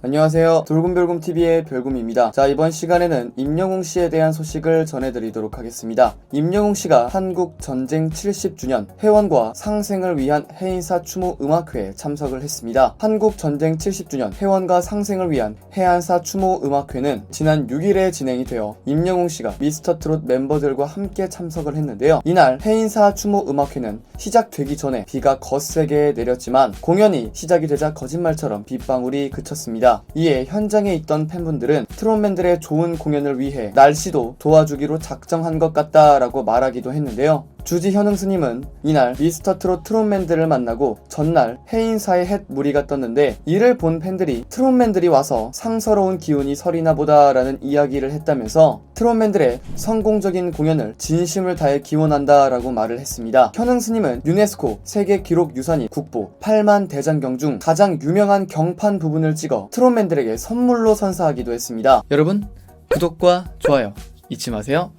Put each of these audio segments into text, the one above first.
안녕하세요. 돌곰별곰TV의 별곰입니다. 자, 이번 시간에는 임영웅 씨에 대한 소식을 전해드리도록 하겠습니다. 임영웅 씨가 한국 전쟁 70주년 회원과 상생을 위한 해인사 추모 음악회에 참석을 했습니다. 한국 전쟁 70주년 회원과 상생을 위한 해안사 추모 음악회는 지난 6일에 진행이 되어 임영웅 씨가 미스터 트롯 멤버들과 함께 참석을 했는데요. 이날 해인사 추모 음악회는 시작되기 전에 비가 거세게 내렸지만 공연이 시작이 되자 거짓말처럼 빗방울이 그쳤습니다. 이에 현장에 있던 팬분들은 트롯맨들의 좋은 공연을 위해 날씨도 도와주기로 작정한 것 같다라고 말하기도 했는데요. 주지 현웅 스님은 이날 미스터 트롯 트롯맨들을 만나고 전날 해인사의 햇 무리가 떴는데 이를 본 팬들이 트롯맨들이 와서 상서로운 기운이 서리나 보다라는 이야기를 했다면서 트롯맨들의 성공적인 공연을 진심을 다해 기원한다라고 말을 했습니다. 현웅 스님은 유네스코 세계 기록 유산인 국보 8만 대장경 중 가장 유명한 경판 부분을 찍어 트롯맨들에게 선물로 선사하기도 했습니다. 여러분 구독과 좋아요 잊지 마세요.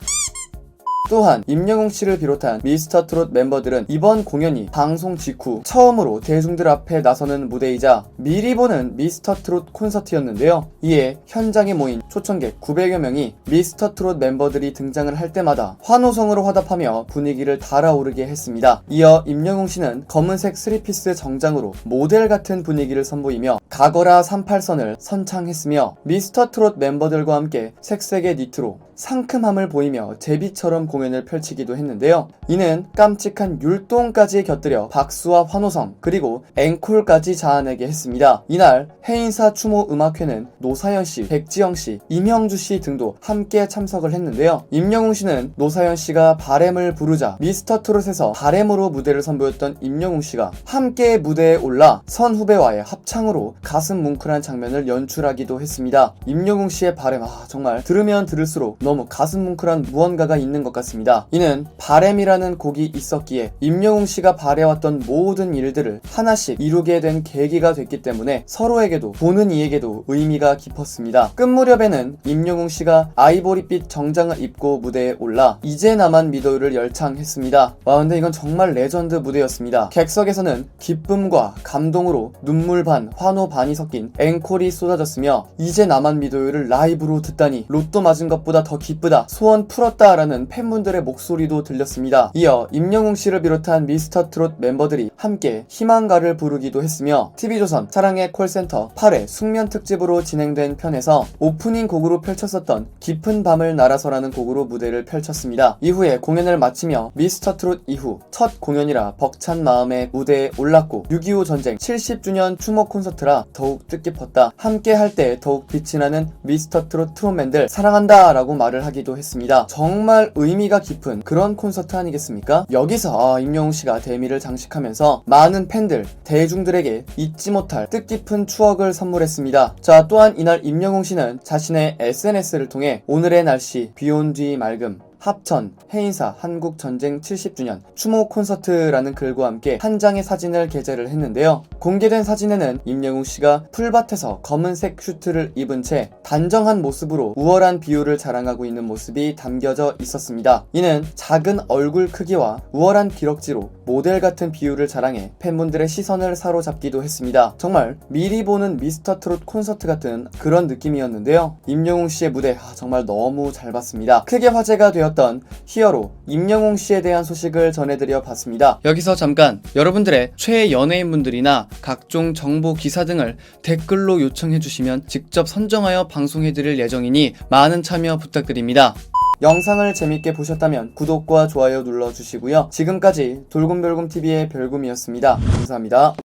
또한 임영웅 씨를 비롯한 미스터 트롯 멤버들은 이번 공연이 방송 직후 처음으로 대중들 앞에 나서는 무대이자 미리 보는 미스터 트롯 콘서트였는데요. 이에 현장에 모인 초청객 900여 명이 미스터 트롯 멤버들이 등장을 할 때마다 환호성으로 화답하며 분위기를 달아오르게 했습니다. 이어 임영웅 씨는 검은색 스리피스 정장으로 모델 같은 분위기를 선보이며 가거라 38선을 선창했으며 미스터 트롯 멤버들과 함께 색색의 니트로 상큼함을 보이며 제비처럼 공연을 펼치기도 했는데요. 이는 깜찍한 율동까지 곁들여 박수와 환호성 그리고 앵콜까지 자아내게 했습니다. 이날 해인사 추모 음악회는 노사연 씨, 백지영 씨, 임형주 씨 등도 함께 참석을 했는데요. 임영웅 씨는 노사연 씨가 바램을 부르자 미스터 트롯에서 바램으로 무대를 선보였던 임영웅 씨가 함께 무대에 올라 선 후배와의 합창으로 가슴 뭉클한 장면을 연출하기도 했습니다. 임영웅 씨의 바램 아 정말 들으면 들을수록 너무 가슴 뭉클한 무언가가 있는 것 같습니다. 이는 바램이라는 곡이 있었기에 임영웅 씨가 바래왔던 모든 일들을 하나씩 이루게 된 계기가 됐기 때문에 서로에게도 보는 이에게도 의미가 깊었습니다. 끝 무렵에는 임영웅 씨가 아이보리빛 정장을 입고 무대에 올라 이제 나만 믿어요를 열창했습니다. 와 근데 이건 정말 레전드 무대였습니다. 객석에서는 기쁨과 감동으로 눈물 반, 환호 반이 섞인 앵콜이 쏟아졌으며 이제 나만 믿어요를 라이브로 듣다니 로또 맞은 것보다 더 기쁘다 소원 풀었다 라는 팬분들의 목소리도 들렸습니다. 이어 임영웅 씨를 비롯한 미스터 트롯 멤버들이 함께 희망가를 부르기도 했으며 TV조선 사랑의 콜센터 8회 숙면 특집으로 진행된 편에서 오프닝 곡으로 펼쳤었던 깊은 밤을 날아서라는 곡으로 무대를 펼쳤습니다. 이후에 공연을 마치며 미스터 트롯 이후 첫 공연이라 벅찬 마음에 무대에 올랐고 6.25 전쟁 70주년 추모 콘서트라 더욱 뜻깊었다. 함께 할 때 더욱 빛이 나는 미스터 트롯 트롯맨들 사랑한다 라고 말을 하기도 했습니다. 정말 의미가 깊은 그런 콘서트 아니겠습니까? 여기서 아, 임영웅 씨가 대미를 장식하면서 많은 팬들, 대중들에게 잊지 못할 뜻깊은 추억을 선물했습니다. 자, 또한 이날 임영웅 씨는 자신의 SNS를 통해 오늘의 날씨, 비 온 뒤 맑음, 합천, 해인사, 한국전쟁 70주년, 추모 콘서트라는 글과 함께 한 장의 사진을 게재를 했는데요. 공개된 사진에는 임영웅 씨가 풀밭에서 검은색 슈트를 입은 채 단정한 모습으로 우월한 비율을 자랑하고 있는 모습이 담겨져 있었습니다. 이는 작은 얼굴 크기와 우월한 기럭지로 모델 같은 비율을 자랑해 팬분들의 시선을 사로잡기도 했습니다. 정말 미리 보는 미스터 트롯 콘서트 같은 그런 느낌이었는데요. 임영웅 씨의 무대 아, 정말 너무 잘 봤습니다. 크게 화제가 되 었던 히어로 임영웅 씨에 대한 소식을 전해드려 봤습니다. 여기서 잠깐 여러분들의 최애 연예인분들이나 각종 정보 기사 등을 댓글로 요청해 주시면 직접 선정하여 방송해 드릴 예정이니 많은 참여 부탁드립니다. 영상을 재밌게 보셨다면 구독과 좋아요 눌러주시고요. 지금까지 돌곰별곰TV의 별곰이었습니다. 감사합니다.